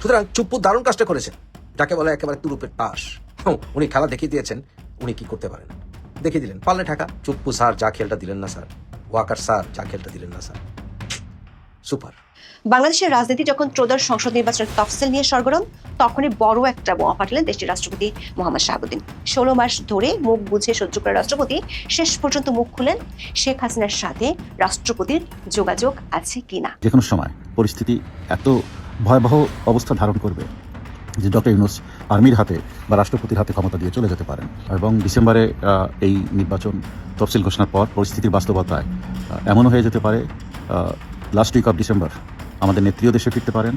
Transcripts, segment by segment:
সুতরাং চুপ্পু দারুণ কাজটা করেছেন। যাকে বলে একেবারে তুরুপের তাস। হুঁ, উনি খেলা দেখিয়ে দিয়েছেন উনি কি করতে পারেন? দেখিয়ে দিলেন পারলে ঢাকা চুপ্পু স্যার যা খেলটা দিলেন না স্যার। ওয়াকার স্যার যা খেলটা দিলেন না স্যার। সুপার। বাংলাদেশের রাজনীতি যখন ত্রয়োদশ সংসদ নির্বাচনের তফসিল নিয়ে সরগরম তখনই বড় একটা বোমা ফাটলেন দেশটির রাষ্ট্রপতি মোহাম্মদ শাহাবুদ্দিন। ষোলো মাস ধরে মুখ বুঝে সহ্য করে রাষ্ট্রপতি শেষ পর্যন্ত মুখ খুলেন শেখ হাসিনার সাথে রাষ্ট্রপতির যোগাযোগ আছে কিনা। যে কোনো সময় পরিস্থিতি এত ভয়াবহ অবস্থা ধারণ করবে যে ডক্টর ইউনুস আর্মির হাতে বা রাষ্ট্রপতির হাতে ক্ষমতা দিয়ে চলে যেতে পারেন। এবং ডিসেম্বরে এই নির্বাচন তফসিল ঘোষণার পর পরিস্থিতির বাস্তবতায় এমনও হয়ে যেতে পারে লাস্ট উইক অফ ডিসেম্বর আমাদের নেত্রীয় দেশে ফিরতে পারেন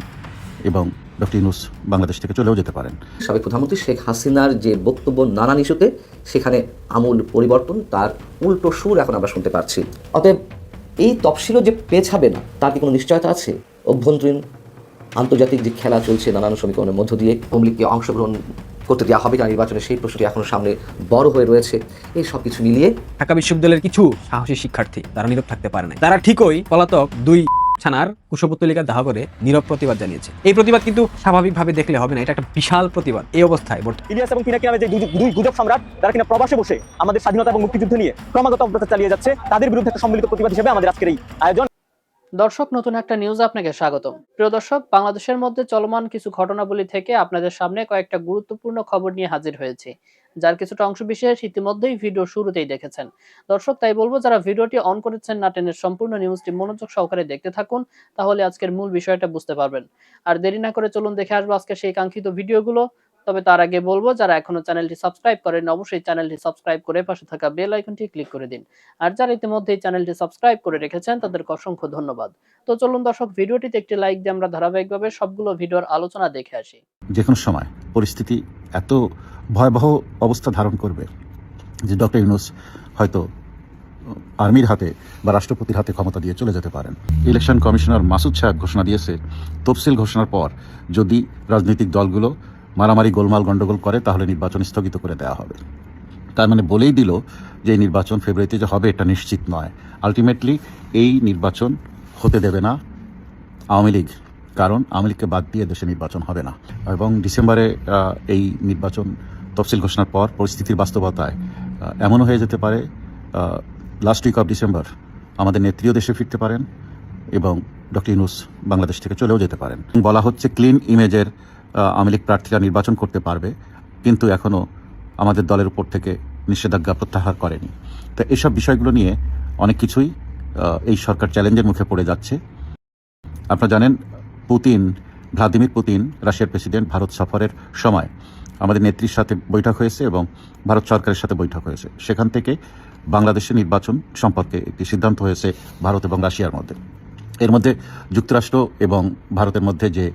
এবং ডক্টর ইউনুস বাংলাদেশ থেকে চলেও যেতে পারেন। সাবেক প্রধানমন্ত্রী শেখ হাসিনার যে বক্তব্য নানান ইস্যুতে, সেখানে আমূল পরিবর্তন, তার উল্টো সুর এখন আমরা শুনতে পাচ্ছি। অতএব এই তফসিলও যে পেছাবে না, তার কি কোনো নিশ্চয়তা আছে? অভ্যন্তরীণ আন্তর্জাতিক যে খেলা চলছে নানান সমীকরণের মধ্য দিয়ে আওয়ামী লীগকে অংশগ্রহণ করতে দেওয়া হবে না নির্বাচনে সেই প্রশ্নটি এখনও সামনে বড় হয়ে রয়েছে। এই সব কিছু মিলিয়ে ঢাকা বিশ্ববিদ্যালয়ের কিছু সাহসী শিক্ষার্থী তারা নীরব থাকতে পারে না তারা ঠিকই পলাতক দুই ছানার কুশপুত্তলিকা দাহ করে নীরব প্রতিবাদ জানিয়েছে। এই প্রতিবাদ কিন্তু স্বাভাবিকভাবে দেখলে হবে না এটা একটা বিশাল প্রতিবাদ এই অবস্থায় বর্তমানে ইলিয়াস এবং পিনাকি নামে যে দুই দুই গুজব সম্রাট তারা কিনা প্রবাসে বসে আমাদের স্বাধীনতা এবং মুক্তিযুদ্ধ নিয়ে ক্রমাগত অগ্রসর চালিয়ে যাচ্ছে তাদের বিরুদ্ধে একটা সম্মিলিত প্রতিবাদ হিসেবে আমাদের আজকের এই আয়োজন। দর্শক, নতুন একটা নিউজ আপনাকে স্বাগতম। প্রিয় দর্শক, বাংলাদেশের মধ্যে চলমান কিছু ঘটনাবলী থেকে আপনাদের সামনে কয়েকটা গুরুত্বপূর্ণ খবর নিয়ে হাজির হয়েছি। যার কিছুটা অংশ বিশেষ ইতিমধ্যেই ভিডিও শুরুতেই দেখেছেন। দর্শক, তাই বলব, যারা ভিডিওটি অন করেছেন না টেনের সম্পূর্ণ নিউজটি মনোযোগ সহকারে দেখতে থাকুন, তাহলে আজকের মূল বিষয়টা বুঝতে পারবেন। আর দেরি না করে চলুন দেখে আসব আজকে সেই কাঙ্ক্ষিত ভিডিওগুলো তবে তার আগে বলব, যারা এখনও চ্যানেলটি সাবস্ক্রাইব করেন অবশ্যই চ্যানেলটি সাবস্ক্রাইব করে পাশে থাকা বেল আইকনটি ক্লিক করে দিন। আর যারা ইতিমধ্যেই চ্যানেলটি সাবস্ক্রাইব করে রেখেছেন, তাদেরকে অসংখ্য ধন্যবাদ। তো চলুন দর্শক, ভিডিওটিতে একটি লাইক দিয়ে আমরা ধারাবাহিকভাবে সবগুলো ভিডিওর আলোচনা দেখে আসি। যে কোনো সময় পরিস্থিতি এত ভয়াবহ অবস্থা ধারণ করবে যে ডক্টর ইউনুস হয়তো আর্মির হাতে বা রাষ্ট্রপতির হাতে ক্ষমতা দিয়ে চলে যেতে পারেন। ইলেকশন কমিশনার মাসুদ সাহেব ঘোষণা দিয়েছে, তফসিল ঘোষণার পর যদি রাজনৈতিক দলগুলো মারামারি গোলমাল গণ্ডগোল করে, তাহলে নির্বাচন স্থগিত করে দেওয়া হবে। তার মানে বলেই দিল যে এই নির্বাচন ফেব্রুয়ারিতে যে হবে, এটা নিশ্চিত নয়। আলটিমেটলি এই নির্বাচন হতে দেবে না আওয়ামী লীগ, কারণ আওয়ামী লীগকে বাদ দিয়ে দেশে নির্বাচন হবে না। এবং ডিসেম্বরে এই নির্বাচন তফসিল ঘোষণার পর পরিস্থিতির বাস্তবতায় এমনও হয়ে যেতে পারে লাস্ট উইক অফ ডিসেম্বর আমাদের নেত্রীয় দেশে ফিরতে পারেন এবং ডক্টর ইউনুস বাংলাদেশ থেকে চলেও যেতে পারেন। বলা হচ্ছে ক্লিন ইমেজের আওয়ামী লীগ প্রার্থীরা নির্বাচন করতে পারবে, কিন্তু এখনও আমাদের দলের উপর থেকে নিষেধাজ্ঞা প্রত্যাহার করেনি। তো এসব বিষয়গুলো নিয়ে অনেক কিছুই এই সরকার চ্যালেঞ্জের মুখে পড়ে যাচ্ছে। আপনারা জানেন, পুতিন, ভ্লাদিমির পুতিন রাশিয়ার প্রেসিডেন্ট ভারত সফরের সময় আমাদের নেত্রীর সাথে বৈঠক হয়েছে এবং ভারত সরকারের সাথে বৈঠক হয়েছে। সেখান থেকে বাংলাদেশের নির্বাচন সম্পর্কে একটি সিদ্ধান্ত হয়েছে ভারত এবং রাশিয়ার মধ্যে। এর মধ্যে যুক্তরাষ্ট্র এবং ভারতের মধ্যে যে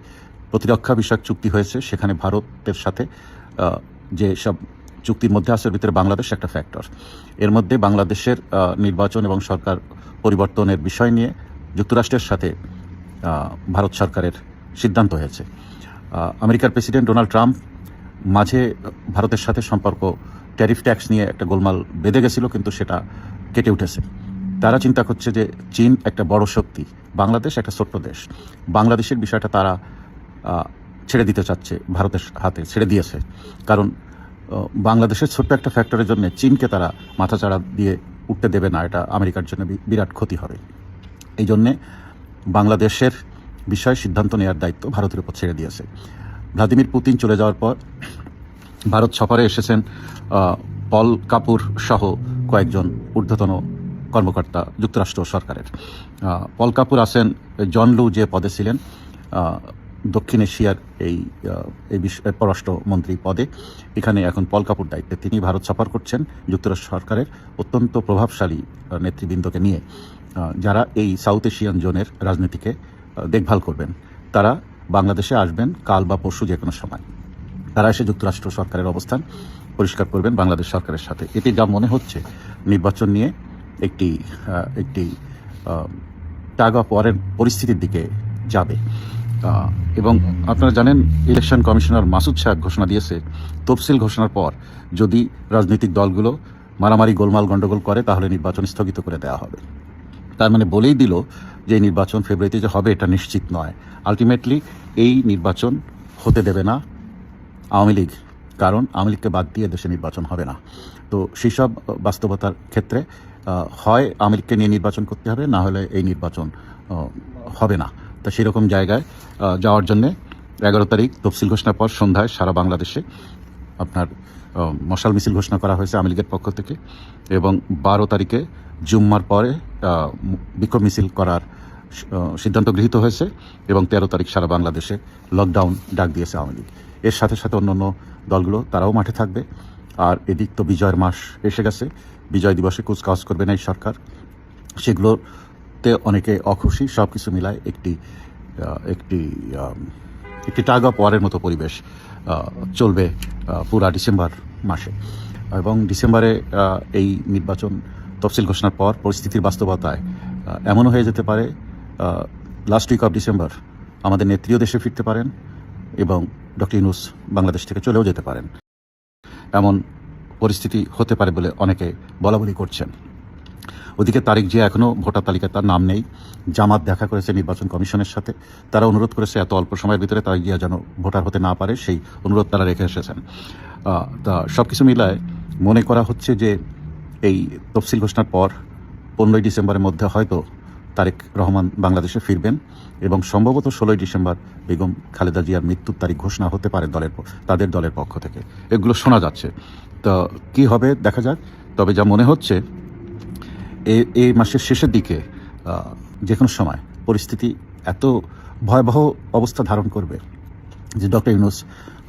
প্রতিরক্ষা বিষয়ক চুক্তি হয়েছে, সেখানে ভারতের সাথে যে সব চুক্তির মধ্যে আসার ভিতরে বাংলাদেশ একটা ফ্যাক্টর এর মধ্যে বাংলাদেশের নির্বাচন এবং সরকার পরিবর্তনের বিষয় নিয়ে যুক্তরাষ্ট্রের সাথে ভারত সরকারের সিদ্ধান্ত হয়েছে। আমেরিকার প্রেসিডেন্ট ডোনাল্ড ট্রাম্প মাঝে ভারতের সাথে সম্পর্ক ট্যারিফ ট্যাক্স নিয়ে একটা গোলমাল বেঁধে গেছিল, কিন্তু সেটা কেটে উঠেছে। তারা চিন্তা করছে যে চীন একটা বড় শক্তি, বাংলাদেশ একটা ছোট্ট দেশ। বাংলাদেশের বিষয়টা তারা ছেড়ে দিতে চাচ্ছে, ভারতের হাতে ছেড়ে দিয়েছে। কারণ বাংলাদেশের ছোট্ট একটা ফ্যাক্টরের জন্য চীনকে তারা মাথাচাড়া দিয়ে উঠতে দেবে না, এটা আমেরিকার জন্য বিরাট ক্ষতি হবে। এই জন্যে বাংলাদেশের বিষয়ে সিদ্ধান্ত নেওয়ার দায়িত্ব ভারতের উপর ছেড়ে দিয়েছে। ভ্লাদিমির পুতিন চলে যাওয়ার পর ভারত সফরে এসেছেন পল কাপুর সহ কয়েকজন ঊর্ধ্বতন কর্মকর্তা যুক্তরাষ্ট্র সরকারের। পল কাপুর আছেন, জন লু যে পদে ছিলেন দক্ষিণ এশিয়ার এই এই বিশ- পররাষ্ট্রমন্ত্রী পদে। এখানে এখন পল কাপুর দায়িত্বে তিনি ভারত সফর করছেন যুক্তরাষ্ট্র সরকারের অত্যন্ত প্রভাবশালী নেতৃবৃন্দকে নিয়ে। যারা এই সাউথ এশিয়ান জোনের রাজনীতিকে দেখভাল করবেন, তারা বাংলাদেশে আসবেন কাল বা পরশু যে কোনো সময়। তারা এসে যুক্তরাষ্ট্র সরকারের অবস্থান পরিষ্কার করবেন, বাংলাদেশ সরকারের সাথে। এটি যা মনে হচ্ছে, নির্বাচন নিয়ে একটি একটি টাগ অফ ওয়ারের পরিস্থিতির দিকে যাবে। এবং আপনারা জানেন ইলেকশন কমিশনার মাসুদ শাহ ঘোষণা দিয়েছে, তফসিল ঘোষণার পর যদি রাজনৈতিক দলগুলো মারামারি গোলমাল গণ্ডগোল করে, তাহলে নির্বাচন স্থগিত করে দেওয়া হবে। তার মানে বলেই দিল যে নির্বাচন ফেব্রুয়ারিতে যে হবে, এটা নিশ্চিত নয়। আলটিমেটলি এই নির্বাচন হতে দেবে না আওয়ামী লীগ, কারণ আওয়ামী লীগকে বাদ দিয়ে দেশে নির্বাচন হবে না। তো সেই সব বাস্তবতার ক্ষেত্রে হয় আওয়ামী লীগকে নিয়ে নির্বাচন করতে হবে, না হলে এই নির্বাচন হবে না। তা সেরকম জায়গায় যাওয়ার জন্যে এগারো তারিখ তফসিল ঘোষণার পর সন্ধ্যায় সারা বাংলাদেশে আপনার মশাল মিছিল ঘোষণা করা হয়েছে আওয়ামী লীগের পক্ষ থেকে এবং বারো তারিখে জুম্মার পরে বিক্ষোভ মিছিল করার সিদ্ধান্ত গৃহীত হয়েছে এবং তেরো তারিখ সারা বাংলাদেশে লকডাউন ডাক দিয়েছে আওয়ামী লীগ। এর সাথে সাথে অন্যান্য দলগুলো তারাও মাঠে থাকবে। আর এদিক তো বিজয়ের মাস এসে গেছে। বিজয় দিবসে কুচকাওয়াজ করবে না এই সরকার। সেগুলোতে অনেকে অখুশি সব কিছু মিলায় একটি একটি একটি টাগ অফ ওয়ারের মতো পরিবেশ চলবে পুরা ডিসেম্বর মাসে। এবং ডিসেম্বরে এই নির্বাচন তফসিল ঘোষণার পর পরিস্থিতির বাস্তবতায় এমনও হয়ে যেতে পারে লাস্ট উইক অফ ডিসেম্বর আমাদের নেত্রীয় দেশে ফিরতে পারেন এবং ডক্টর ইউনুস বাংলাদেশ থেকে চলেও যেতে পারেন। এমন পরিস্থিতি হতে পারে বলে অনেকে বলা বলি করছেন। ওদিকে তারিখ যে এখনও ভোটার তালিকায় তার নাম নেই। জামাত দেখা করেছে নির্বাচন কমিশনের সাথে। তারা অনুরোধ করেছে এত অল্প সময়ের ভিতরে তারিখ জিয়া যেন ভোটার হতে না পারে, সেই অনুরোধ তারা রেখে এসেছেন। তা সব কিছু মিলায় মনে করা হচ্ছে যে এই তফসিল ঘোষণার পর পনেরোই ডিসেম্বরের মধ্যে হয়তো তারেক রহমান বাংলাদেশে ফিরবেন এবং সম্ভবত ষোলোই ডিসেম্বর বেগম খালেদা জিয়ার মৃত্যুর তারিখ ঘোষণা হতে পারে দলের তাদের দলের পক্ষ থেকে। এগুলো শোনা যাচ্ছে। তো কি হবে দেখা যাক। তবে যা মনে হচ্ছে এই মাসের শেষের দিকে যে কোনো সময় পরিস্থিতি এত ভয়াবহ অবস্থা ধারণ করবে যে ডক্টর ইউনুস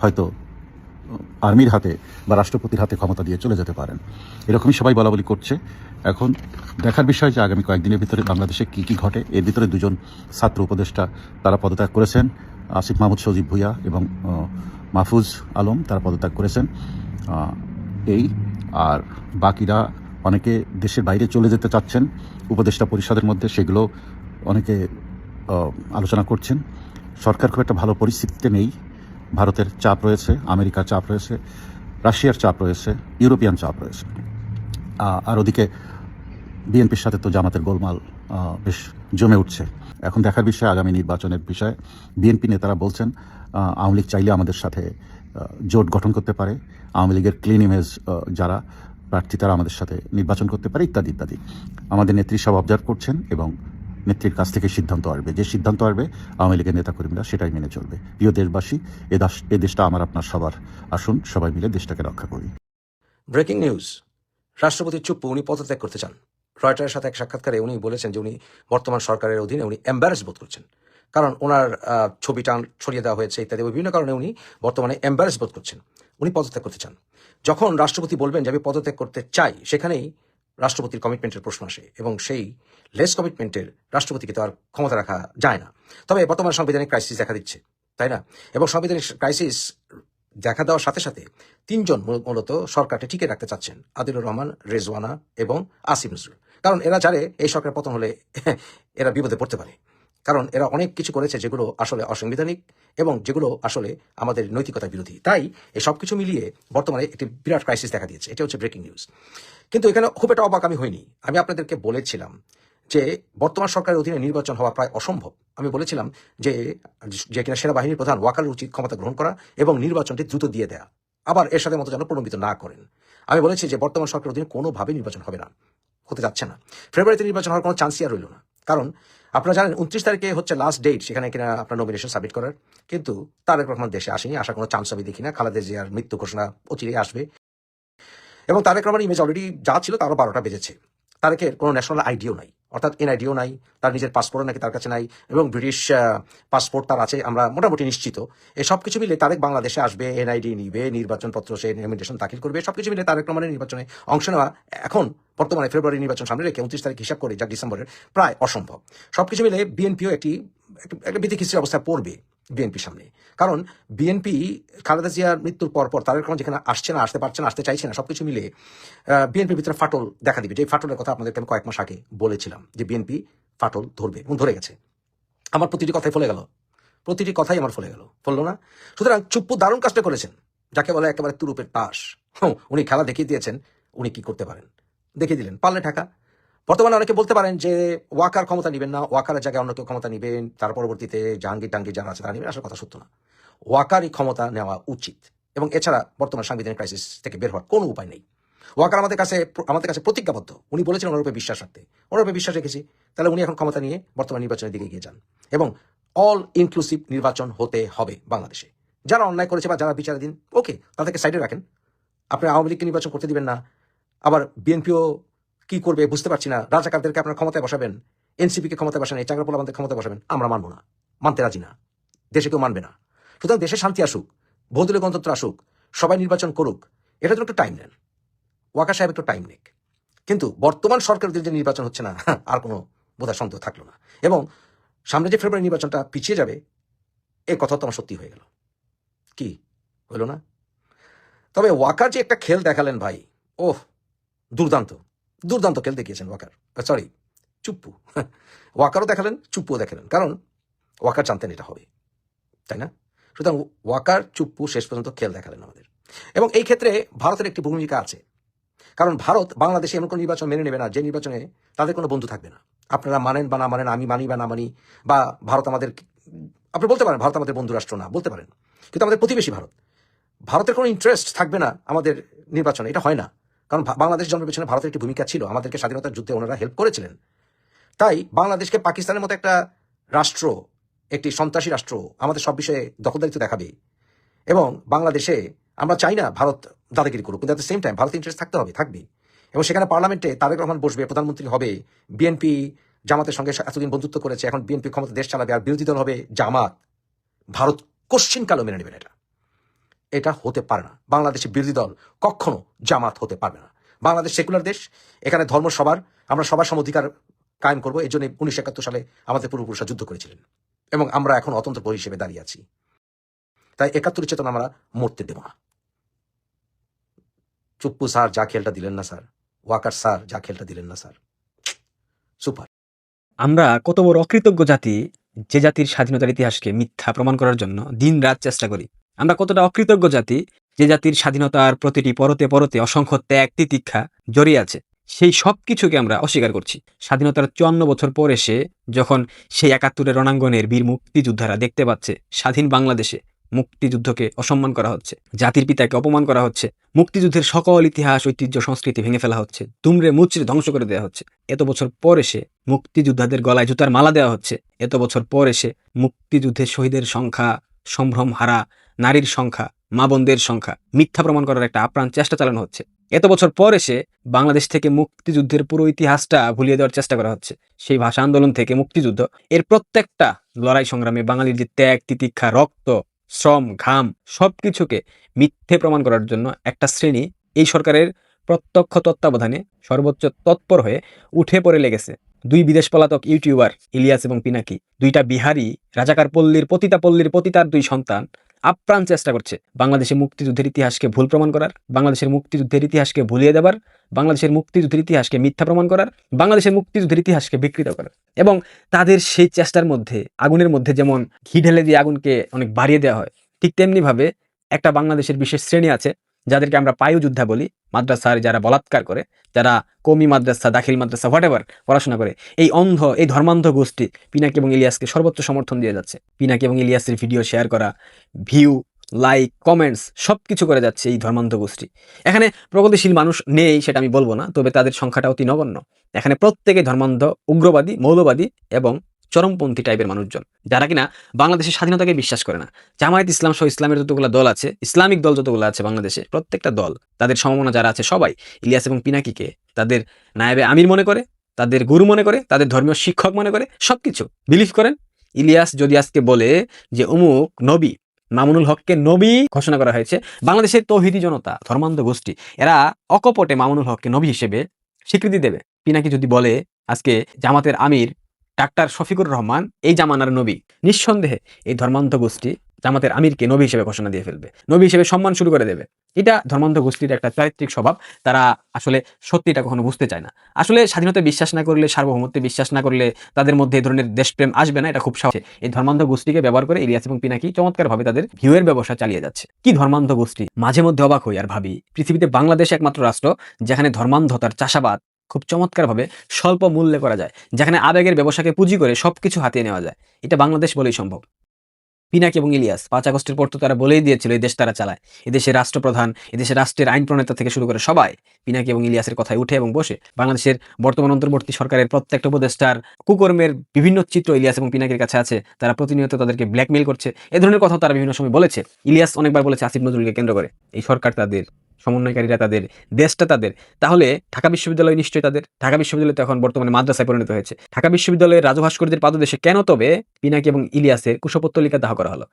হয়তো আর্মির হাতে বা রাষ্ট্রপতির হাতে ক্ষমতা দিয়ে চলে যেতে পারেন। এরকমই সবাই বলা বলি করছে। এখন দেখার বিষয় যে আগামী কয়েকদিনের ভিতরে বাংলাদেশে কি কি ঘটে, এর ভিতরে দুজন ছাত্র উপদেষ্টা তারা পদত্যাগ করেছেন। আসিফ মাহমুদ, সজিব ভুইয়া এবং মাহফুজ আলম তারা পদত্যাগ করেছেন। এই আর বাকিরা অনেকে দেশের বাইরে চলে যেতে চাচ্ছেন, উপদেষ্টা পরিষদের মধ্যে সেগুলো অনেকে আলোচনা করছেন। সরকার খুব একটা ভালো পরিস্থিতিতে নেই। ভারতের চাপ রয়েছে, আমেরিকার চাপ রয়েছে, রাশিয়ার চাপ রয়েছে, ইউরোপিয়ান চাপ রয়েছে। আর ওদিকে বিএনপির সাথে তো জামাতের গোলমাল বেশ জমে উঠছে। এখন দেখার বিষয়, আগামী নির্বাচনের বিষয়ে। বিএনপি নেতারা বলছেন আওয়ামী লীগ চাইলে আমাদের সাথে জোট গঠন করতে পারে। আওয়ামী লীগের ক্লিন ইমেজ যারা প্রার্থী তারা আমাদের সাথে নির্বাচন করতে পারে, ইত্যাদি ইত্যাদি। আমাদের নেত্রী সব অবজার্ভ করছেন এবং নেত্রীর কাছ থেকে সিদ্ধান্ত আসবে। যে সিদ্ধান্ত আসবে, আওয়ামী লীগের নেতাকর্মীরা সেটাই মেনে চলবে। প্রিয় দেশবাসী, এ এ দেশটা আমার, আপনার সবার আসুন। সবাই মিলে দেশটাকে রক্ষা করি। Breaking news. রাষ্ট্রপতি চুপ্পু উনি পদত্যাগ করতে চান। রয়টারের সাথে এক সাক্ষাৎকারে উনি বলেছেন যে উনি বর্তমান সরকারের অধীনে উনি এম্বারেস বোধ করছেন। কারণ ওনার ছবি টান ছড়িয়ে দেওয়া হয়েছে ইত্যাদি। বিভিন্ন কারণে উনি বর্তমানে এম্বারেস বোধ করছেন। উনি পদত্যাগ করতে চান। যখন রাষ্ট্রপতি বলবেন যে আমি পদত্যাগ করতে চাই, সেখানেই রাষ্ট্রপতির কমিটমেন্টের প্রশ্ন আসে এবং সেই লেস কমিটমেন্টের রাষ্ট্রপতিকে তো আর ক্ষমতা রাখা যায় না। তবে বর্তমান সাংবিধানিক ক্রাইসিস দেখা দিচ্ছে, তাই না? এবং সাংবিধানিক ক্রাইসিস দেখা দেওয়ার সাথে সাথে তিনজন মূল- মূলত সরকারকে টিকে রাখতে চাচ্ছেন, আদিলুর রহমান, রেজওয়ানা এবং আসিম নজরুল। কারণ এরা জানে এই সরকার পতন হলে এরা বিপদে পড়তে পারে। কারণ এরা অনেক কিছু করেছে যেগুলো আসলে অসাংবিধানিক এবং যেগুলো আসলে আমাদের নৈতিকতা বিরোধী। তাই এই সব কিছু মিলিয়ে বর্তমানে একটি বিরাট ক্রাইসিস দেখা দিয়েছে। এটা হচ্ছে ব্রেকিং নিউজ কিন্তু এখানে খুব একটা অবাক আমি হইনি। আমি আপনাদেরকে বলেছিলাম যে বর্তমান সরকারের অধীনে নির্বাচন হওয়া প্রায় অসম্ভব। আমি বলেছিলাম যে যে কিনা সেনাবাহিনীর প্রধান ওয়াকারের উচিত ক্ষমতা গ্রহণ করা এবং নির্বাচনটি দ্রুত দিয়ে দেয়া। আবার এর সাথে মতো যেন প্রলম্বিত না করেন। আমি বলেছি যে বর্তমান সরকারের অধীনে কোনোভাবে নির্বাচন হবে না। হতে যাচ্ছে না। ফেব্রুয়ারিতে নির্বাচন হওয়ার কোনো চান্সই আর রইল না। কারণ আপনারা জানেন উনত্রিশ তারিখে হচ্ছে লাস্ট ডেট সেখানে কিনা আপনার নমিনেশন সাবমিট করার। কিন্তু তারেক রহমান দেশে আসেনি আসার কোনো চান্স আমি দেখি না, খালেদা জিয়ার মৃত্যু ঘোষণা অচিরেই আসবে। এবং তারেক রহমান ইমেজ অলরেডি যা ছিল তারও বারোটা বেজেছে। তারেকের কোনো ন্যাশনাল আইডিও নাই। অর্থাৎ এনআইডিও নাই, তার নিজের পাসপোর্টও নাকি তার কাছে নাই এবং ব্রিটিশ পাসপোর্ট তার আছে, আমরা মোটামুটি নিশ্চিত। এই সব কিছু মিলে তারেক বাংলাদেশে আসবে এনআইডি নিবে নির্বাচনপত্র সে নমিনেশন দাখিল করবে সব কিছু মিলে তারেক রহমানের নির্বাচনে অংশ নেওয়া এখন বর্তমানে ফেব্রুয়ারি নির্বাচন সামনে রেখে উনত্রিশ তারিখ হিসাব করে, যা ডিসেম্বরের প্রায় অসম্ভব। সব কিছু মিলে বিএনপিও একটি, একটা বিধিখিস্ত্রি অবস্থায় পড়বে। বিএনপির সামনে। কারণ বিএনপি খালেদা জিয়ার মৃত্যুর পর পর তারেক রহমান যেখানে আসছে না, আসতে পারছে না, আসতে চাইছে না, সবকিছু মিলে বিএনপির ভিতরে ফাটল দেখা দিবে। যে ফাটলের কথা আপনাদেরকে আমি কয়েক মাস আগে বলেছিলাম, যে বিএনপি ফাটল ধরবে এবং ধরে গেছে। আমার প্রতিটি কথাই ফলে গেল। প্রতিটি কথাই আমার ফলে গেল। ফললো না? সুতরাং চুপ্পু দারুণ কাজটা করেছেন। যাকে বলে একেবারে তুরুপের তাস। উনি খেলা দেখিয়ে দিয়েছেন, উনি কি করতে পারেন? দেখিয়ে দিলেন। পারলে ঢাকা। বর্তমানে অনেকে বলতে পারেন যে ওয়াকার ক্ষমতা নেবেন না, ওয়াকারের জায়গায় অন্য কেউ ক্ষমতা নেবেন, তার পরবর্তীতে জাহাঙ্গীর টাঙ্গির যারা আছে তারা নেবেন, আসলে কথা সত্য না। ওয়াকারই ক্ষমতা নেওয়া উচিত। এবং এছাড়া বর্তমান সাংবিধানিক ক্রাইসিস থেকে বের হওয়ার কোনো উপায় নেই। ওয়াকার আমাদের কাছে আমাদের কাছে প্রতিজ্ঞাবদ্ধ। উনি বলেছেন ওনার উপরে বিশ্বাস রাখতে। ওনার উপরে বিশ্বাস রেখেছি। তাহলে উনি এখন ক্ষমতা নিয়ে বর্তমান নির্বাচনের দিকে এগিয়ে যান। এবং অল ইনক্লুসিভ নির্বাচন হতে হবে বাংলাদেশে। যারা অন্যায় করেছে বা যারা বিচারাধীন ওকে তাদেরকে সাইডে রাখেন। আপনি আওয়ামী লীগকে নির্বাচন করতে দিবেন না। আবার বিএনপিও কি করবে বুঝতে পারছি না। রাজাকারদেরকে আপনার ক্ষমতায় বসাবেন। এনসিপিকে ক্ষমতায় বসাবেন এই চাকরাপোলা আমাদের ক্ষমতায় বসাবেন। আমরা মানবো না, মানতে রাজি না। দেশে কেউ মানবে না। সুতরাং দেশে শান্তি আসুক বহুদলীয় গণতন্ত্র আসুক, সবাই নির্বাচন করুক এটার জন্য একটু টাইম নেন। ওয়াকা সাহেব একটু টাইম নেক। কিন্তু বর্তমান সরকারদের যে নির্বাচন হচ্ছে না আর কোনো বোধহয় সন্দেহ থাকল না। এবং সামনে যে ফেব্রুয়ারি নির্বাচনটা পিছিয়ে যাবে এই কথা তো আমার সত্যি হয়ে গেল। কি? হইল না? তবে ওয়াকার যে একটা খেল দেখালেন ভাই, ওহ, দুর্দান্ত। দুর্দান্ত খেল দেখিয়েছেন ওয়াকার। সরি চুপ্পু। ওয়াকারও দেখালেন, চুপ্পুও দেখালেন। কারণ ওয়াকার জানতেন এটা হবে। তাই না? সুতরাং ওয়াকার, চুপ্পু শেষ পর্যন্ত খেল দেখালেন আমাদের। এবং এই ক্ষেত্রে ভারতের একটি ভূমিকা আছে। কারণ ভারত বাংলাদেশে এমন কোনো নির্বাচন মেনে নেবে না, যে নির্বাচনে তাদের কোনো বন্ধু থাকবে না। আপনারা মানেন বা না মানেন, আমি মানি বা না মানি, বা ভারত আমাদের আপনি বলতে পারেন, ভারত আমাদের বন্ধু রাষ্ট্র না, বলতে পারেন। কিন্তু আমাদের প্রতিবেশী ভারত। ভারতের কোনো ইন্টারেস্ট থাকবে না আমাদের নির্বাচনে, এটা হয় না। কারণ বাংলাদেশ জন্মের পেছনে ভারতের একটি ভূমিকা ছিল, আমাদেরকে স্বাধীনতার যুদ্ধে ওনারা হেল্প করেছিলেন। তাই বাংলাদেশকে পাকিস্তানের মতো একটা রাষ্ট্র, একটি সন্ত্রাসী রাষ্ট্র আমাদের সব বিষয়ে দখলদারিত্ব দেখাবে। এবং বাংলাদেশে আমরা চাই না ভারত দাদাগিরি করুক, কিন্তু at same time Bharat interest থাকতে হবে থাকবে এবং সেখানে পার্লামেন্টে তারেক রহমান বসবে, প্রধানমন্ত্রী হবে বিএনপি জামাতের সঙ্গে এতদিন বন্ধুত্ব করেছে, এখন বিএনপি ক্ষমতা দেশ চালাবে, আর বিরোধী দল হবে জামাত। ভারত কোশ্চিন কালো মেনে নেবেন এটা। এটা হতে পারে না। বাংলাদেশের বিরোধী দল কখনো জামাত হতে পারবে না। বাংলাদেশ সেকুলার দেশ, এখানে ধর্ম সবার, আমরা সবার সম অধিকার কায়েম করব। এই জন্য উনিশশো একাত্তর সালে আমাদের পূর্বপুরুষরা যুদ্ধ করেছিলেন এবং আমরা এখন অতন্ত্র পর হিসেবে দাঁড়িয়ে আছি। তাই একাত্তর চেতনা আমরা মরতে দেব না। চুপ্পু স্যার যা খেলটা দিলেন না স্যার, ওয়াকার স্যার যা খেলটা দিলেন না স্যার। সুপার। আমরা কত বড় অকৃতজ্ঞ জাতি যে জাতির স্বাধীনতার ইতিহাসকে মিথ্যা প্রমাণ করার জন্য দিন রাত চেষ্টা করি। আমরা কতটা অকৃতজ্ঞ জাতি যে জাতির স্বাধীনতার প্রতিটি পরতে পরতে অসংখ্য ত্যাগ, তিতিক্ষা জড়িয়ে আছে। সেই সব কিছুকে আমরা অস্বীকার করছি। স্বাধীনতার চুয়ান্ন বছর পর এসে যখন সেই একাত্তরের রণাঙ্গনের বীর মুক্তিযোদ্ধারা দেখতে পাচ্ছে, স্বাধীন বাংলাদেশে মুক্তিযুদ্ধকে অসম্মান করা হচ্ছে, জাতির পিতাকে অপমান করা হচ্ছে, মুক্তিযুদ্ধের সকল ইতিহাস, ঐতিহ্য, সংস্কৃতি ভেঙে ফেলা হচ্ছে তুমড়ে মুচড়ে ধ্বংস করে দেওয়া হচ্ছে। এত বছর পর এসে মুক্তিযোদ্ধাদের গলায় জুতার মালা দেওয়া হচ্ছে। এত বছর পর এসে মুক্তিযুদ্ধের শহীদের সংখ্যা সম্ভ্রম হারা নারীর সংখ্যা, মা বোনদের সংখ্যা, মিথ্যা প্রমাণ করার একটা আপ্রাণ চেষ্টা চালানো হচ্ছে। এত বছর পর এসে বাংলাদেশ থেকে মুক্তিযুদ্ধের পুরো ইতিহাসটা ভুলিয়ে দেওয়ার চেষ্টা করা হচ্ছে। সেই ভাষা আন্দোলন থেকে মুক্তিযুদ্ধ, এর প্রত্যেকটা লড়াই সংগ্রামে বাঙালির যে ত্যাগ, তিতিক্ষা, রক্ত, শ্রম, ঘাম, সবকিছুকে মিথ্যে প্রমাণ করার জন্য একটা শ্রেণি এই সরকারের প্রত্যক্ষ তত্ত্বাবধানে সর্বোচ্চ তৎপর হয়ে উঠে পড়ে লেগেছে। দুই বিদেশ পলাতক ইউটিউবার ইলিয়াস এবং পিনাকি, দুইটা বিহারি, রাজাকার পল্লীর পতিতা পল্লীর পতিতার দুই সন্তান আপ্রাণ চেষ্টা করছে। বাংলাদেশের মুক্তিযুদ্ধের ইতিহাসকে ভুল প্রমাণ করার, বাংলাদেশের মুক্তিযুদ্ধের ইতিহাসকে ভুলিয়ে দেবার, বাংলাদেশের মুক্তিযুদ্ধের ইতিহাসকে মিথ্যা প্রমাণ করার, বাংলাদেশের মুক্তিযুদ্ধের ইতিহাসকে বিকৃত করার এবং তাদের সেই চেষ্টার মধ্যে, আগুনের মধ্যে যেমন ঘি ঢেলে দিয়ে আগুনকে অনেক বাড়িয়ে দেওয়া হয়, ঠিক তেমনিভাবে একটা বাংলাদেশের বিশেষ শ্রেণি আছে যাদেরকে আমরা পায়ু যোদ্ধা বলি, মাদ্রাসার যারা বলাৎকার করে, যারা কমি মাদ্রাসা, দাখিল মাদ্রাসা হোয়াট এভার পড়াশোনা করে, এই অন্ধ, এই ধর্মান্ধ গোষ্ঠী পিনাকি এবং ইলিয়াসকে সর্বোচ্চ সমর্থন দিয়ে যাচ্ছে। পিনাকি এবং ইলিয়াসের ভিডিও শেয়ার করা ভিউ লাইক কমেন্টস সব কিছু করে যাচ্ছে এই ধর্মান্ধ গোষ্ঠী। এখানে প্রগতিশীল মানুষ নেই, সেটা আমি বলব না, তবে তাদের সংখ্যাটা অতি নগণ্য। এখানে প্রত্যেকে ধর্মান্ধ, উগ্রবাদী, মৌলবাদী এবং চরমপন্থী টাইপের মানুষজন, যারা কিনা বাংলাদেশের স্বাধীনতাকে বিশ্বাস করে না। জামায়াত ইসলাম সহ ইসলামের যতগুলো দল আছে, ইসলামিক দল যতগুলো আছে বাংলাদেশে, প্রত্যেকটা দল, তাদের সমমনা যারা আছে সবাই, ইলিয়াস এবং পিনাকিকে তাদের নায়েবে আমির মনে করে, তাদের গুরু মনে করে, তাদের ধর্মীয় শিক্ষক মনে করে, সবকিছু বিলিভ করেন। ইলিয়াস যদি আজকে বলে যে, অমুক নবী, মামুনুল হককে নবী ঘোষণা করা হয়েছে, বাংলাদেশের তৌহিদি জনতা, ধর্মান্ধ গোষ্ঠী, এরা অকপটে মামুনুল হককে নবী হিসেবে স্বীকৃতি দেবে। পিনাকি যদি বলে আজকে জামাতের আমির ডাক্তার শফিকুর রহমান, এই জামানার নবী। নিঃসন্দেহে এই ধর্মান্ধ গোষ্ঠী জামাতের আমিরকে নবী হিসেবে ঘোষণা দিয়ে ফেলবে। নবী হিসেবে সম্মান শুরু করে দেবে। এটা ধর্মান্ধ গোষ্ঠীর একটা চারিত্রিক স্বভাব। তারা আসলে সত্যিটা কখনো বুঝতে চায় না। আসলে স্বাধীনতা বিশ্বাস না করলে, সার্বভৌমত্বে বিশ্বাস না করলে তাদের মধ্যে এই ধরনের দেশপ্রেম আসবে না, এটা খুব সহজ এই ধর্মান্ধ গোষ্ঠীকে ব্যবহার করে ইলিয়াস এবং পিনাকি চমৎকারভাবে তাদের ভিউয়ের ব্যবসা চালিয়ে যাচ্ছে। কি ধর্মান্ধ গোষ্ঠী? মাঝে মধ্যে অবাক হই আর ভাবি। পৃথিবীতে বাংলাদেশ একমাত্র রাষ্ট্র যেখানে ধর্মান্ধতার চাষাবাদ খুব চমৎকারভাবে স্বল্প মূল্যে করা যায়, যেখানে আবেগের ব্যবসাকে পুঁজি করে সবকিছু হাতিয়ে নেওয়া যায়। এটা বাংলাদেশ বলেই সম্ভব। পিনাক এবং ইলিয়াস, পাঁচ আগস্টের পর তো তারা বলেই দিয়েছিল এই দেশ তারা চালায়। এদেশের রাষ্ট্রপ্রধান এদেশের রাষ্ট্রের আইন প্রণেতা থেকে শুরু করে সবাই পিনাকি এবং ইলিয়াসের কথায় উঠে এবং বসে বাংলাদেশের বর্তমান অন্তর্বর্তী সরকারের প্রত্যেকটা উপদেষ্টার কুকর্মের বিভিন্ন চিত্র ইলিয়াস এবং পিনাকের কাছে আছে। তারা প্রতিনিয়ত তাদেরকে ব্ল্যাকমেইল করছে। এ ধরনের কথা তারা বিভিন্ন সময় বলেছে। ইলিয়াস অনেকবার বলেছে, আসিফ নজরুলকে কেন্দ্র করে। এই সরকার তাদের সমন্বয়কারীরা তাদের, দেশটা তাদের। তাহলে ঢাকা বিশ্ববিদ্যালয় নিশ্চয়ই তাদের। ঢাকা বিশ্ববিদ্যালয় তো এখন বর্তমানে মাদ্রাসায় পরিণত হয়েছে। ঢাকা বিশ্ববিদ্যালয়ের রাজু ভাস্করদের পাদদেশে কেন তবে পিনাকি এবং ইলিয়াসের কুশপত্তলিকা দাহ করা হলো?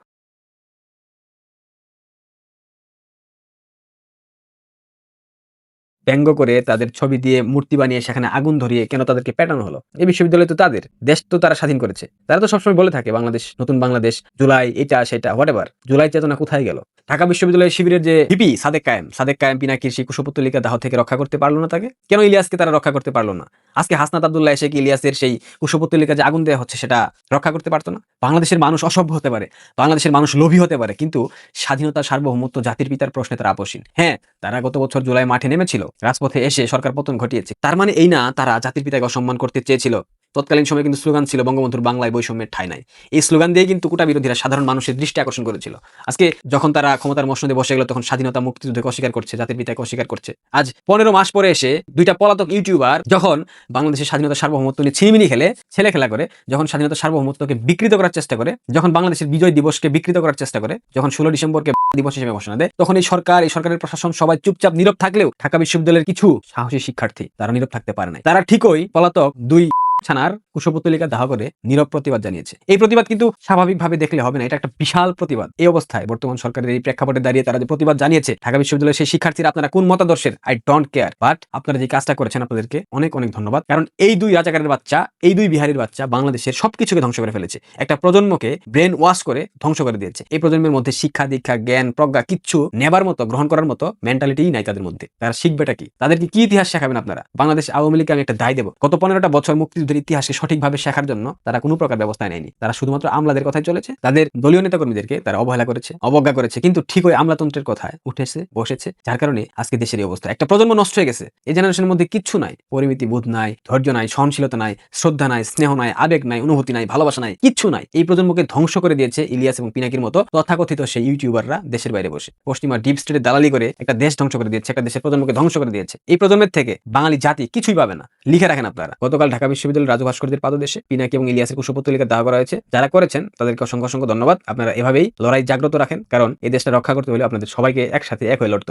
ব্যঙ্গ করে তাদের ছবি দিয়ে মূর্তি বানিয়ে সেখানে আগুন ধরিয়ে কেন তাদেরকে পেটানো হলো? এই বিশ্ববিদ্যালয় তো তাদের। দেশ তো তারা স্বাধীন করেছে। তারা তো সবসময় বলে থাকে, বাংলাদেশ, নতুন বাংলাদেশ, জুলাই এটা, সেটা হোয়াট এভার জুলাই চেতনা কোথায় গেল? ঢাকা বিশ্ববিদ্যালয়ের শিবিরের যে ভিপি, সাদেক কায়েম। সাদেক কায়েম পিনাকির সেই কুশপুত্তলিকা দাহ থেকে রক্ষা করতে পারল না তাকে? কেন ইলিয়াসকে তারা রক্ষা করতে পারল না? আজকে হাসনাত আবদুল্লাহ এসে কি ইলিয়াসের সেই কুশপুত্তলিকা যে আগুন দেওয়া হচ্ছে সেটা রক্ষা করতে পারতো না? বাংলাদেশের মানুষ অসভ্য হতে পারে, বাংলাদেশের মানুষ লোভী হতে পারে, কিন্তু স্বাধীনতা সার্বভৌমত্ব জাতির পিতার প্রশ্নে তারা আপসীন। হ্যাঁ তারা গত বছর জুলাই মাঠে নেমেছিল, রাজপথে এসে সরকার পতন ঘটিয়েছে। তার মানে এই না, তারা জাতির পিতাকে অসম্মান করতে চেয়েছিল। তৎকালীন সময় কিন্তু স্লোগান ছিল বঙ্গবন্ধুর বাংলায় বৈষম্যের ঠাই নাই। এই স্লোগান দিয়ে কিন্তু কোটা বিরোধীরা সাধারণ মানুষের দৃষ্টি আকর্ষণ করেছিল। আজকে যখন তারা ক্ষমতার মসনদে বসে গেল, তখন স্বাধীনতা মুক্তিযুদ্ধকে অস্বীকার করছে, জাতির পিতাকে অস্বীকার করছে। আজ পনেরো মাস পরে এসে দুইটা পলাতক ইউটিউবার যখন বাংলাদেশের স্বাধীনতা সার্বভৌমত্ব নিয়ে ছিনিমিনি খেলে, ছেলে খেলা করে, যখন স্বাধীনতা সার্বভৌমত্বকে বিকৃত করার চেষ্টা করে, যখন বাংলাদেশের বিজয় দিবসকে বিকৃত করার চেষ্টা করে, যখন ষোলো ডিসেম্বরকে দিবস হিসেবে ঘোষণা দেয়, তখন এই সরকার, এই সরকারের প্রশাসন সবাই চুপচাপ নীরব থাকলেও ঢাকা বিশ্ববিদ্যালয়ের কিছু সাহসী শিক্ষার্থী তারা নীরব থাকতে পারে নাই। তারা ঠিকই পলাতক দুই ছানার কুশপুতলিকা দাহ করে নীরব প্রতিবাদ জানিয়েছে। এই প্রতিবাদ কিন্তু স্বাভাবিকভাবে দেখলে হবে না, এটা একটা বিশাল প্রতিবাদ। এই অবস্থায় বর্তমান সরকারের এই প্রেক্ষাপটে দাঁড়িয়ে তারা যে প্রতিবাদ জানিয়েছে, ঢাকা বিশ্ববিদ্যালয়ের সেই শিক্ষার্থীরা আপনারা কোন মতাদর্শের? আই ডোন্ট কেয়ার বাট আপনারা যে কাজটা করেছেন আপনাদেরকে অনেক অনেক ধন্যবাদ। কারণ এই দুই রাজাকারের বাচ্চা, এই দুই বিহারের বাচ্চা বাংলাদেশের সবকিছুকে ধ্বংস করে ফেলেছে। একটা প্রজন্মকে ব্রেন ওয়াশ করে ধ্বংস করে দিয়েছে। এই প্রজন্মের মধ্যে শিক্ষা, দীক্ষা, জ্ঞান, প্রজ্ঞা কিচ্ছু নেবার মতো, গ্রহণ করার মতো মেন্টালিটিই নাই তাদের মধ্যে। তারা শিখবেটা কি? তাদেরকে কি ইতিহাস শেখাবেন আপনারা? বাংলাদেশ আওয়ামী লীগকে আমি একটা দায় দেবো। গত পনেরোটা বছর মুক্তিযুদ্ধের ইতিহাসকে সঠিকভাবে শেখার জন্য তারা কোনো প্রকার ব্যবস্থা নেয়নি। তারা শুধুমাত্র আমলাদের কথাই চলেছে। তাদের দলীয় নেতাকর্মীদেরকে তারা অবহেলা করেছে, অবজ্ঞা করেছে। কিন্তু ঠিক ওই আমলাতন্ত্রের কথায় উঠেছে, বসেছে, যার কারণে আজকে দেশের এই অবস্থা। একটা প্রজন্ম নষ্ট হয়ে গেছে। এই জেনারেশনের মধ্যে কিচ্ছু নাই। পরিমিতি, বোধ নাই, ধৈর্য নাই, সহনশীলতা নাই, শ্রদ্ধা নাই, স্নেহ নাই, আবেগ নাই, অনুভূতি নাই, ভালোবাসা নাই, কিচ্ছু নাই। এই প্রজন্মকে ধ্বংস করে দিয়েছে ইলিয়াস এবং পিনাকির মতো তথাকথিত সেই ইউটিউবাররা দেশের বাইরে বসে। পশ্চিমা ডিপ স্টেটে দালালি করে একটা দেশ ধ্বংস করে দিয়েছে, একটা দেশের প্রজন্মকে ধ্বংস করে দিয়েছে। এই প্রজন্মের থেকে বাঙালি জাতি কিছুই পাবে না। লিখে রাখেন আপনারা। গতকাল ঢাকা বিশ্ববিদ্যালয়ের রাজু ভাস্করদের পাদদেশে পিনাকি এবং ইলিয়াসের কুশপুত্তলিকা দাহ করা হয়েছে। যারা করেছেন, তাদেরকে অসংখ্য অসংখ্য ধন্যবাদ। আপনারা এভাবেই লড়াই জাগ্রত রাখেন, কারণ এই দেশটা রক্ষা করতে হলে আপনাদের সবাইকে একসাথে এক হয়ে লড়তে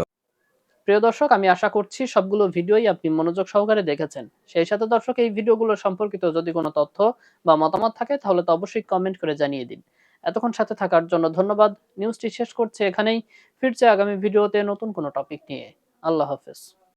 প্রিয় দর্শক, আমি আশা করছি সবগুলো ভিডিওই আপনি মনোযোগ সহকারে দেখেছেন। সেই সাথে দর্শক, এই ভিডিওগুলো সম্পর্কিত যদি কোনো তথ্য বা মতামত থাকে, তাহলে তো অবশ্যই কমেন্ট করে জানিয়ে দিন। এতক্ষণ সাথে থাকার জন্য ধন্যবাদ। নিউজটি শেষ করছে এখানেই। ফিরছে আগামী ভিডিওতে নতুন কোনো টপিক নিয়ে। আল্লাহ হাফেজ।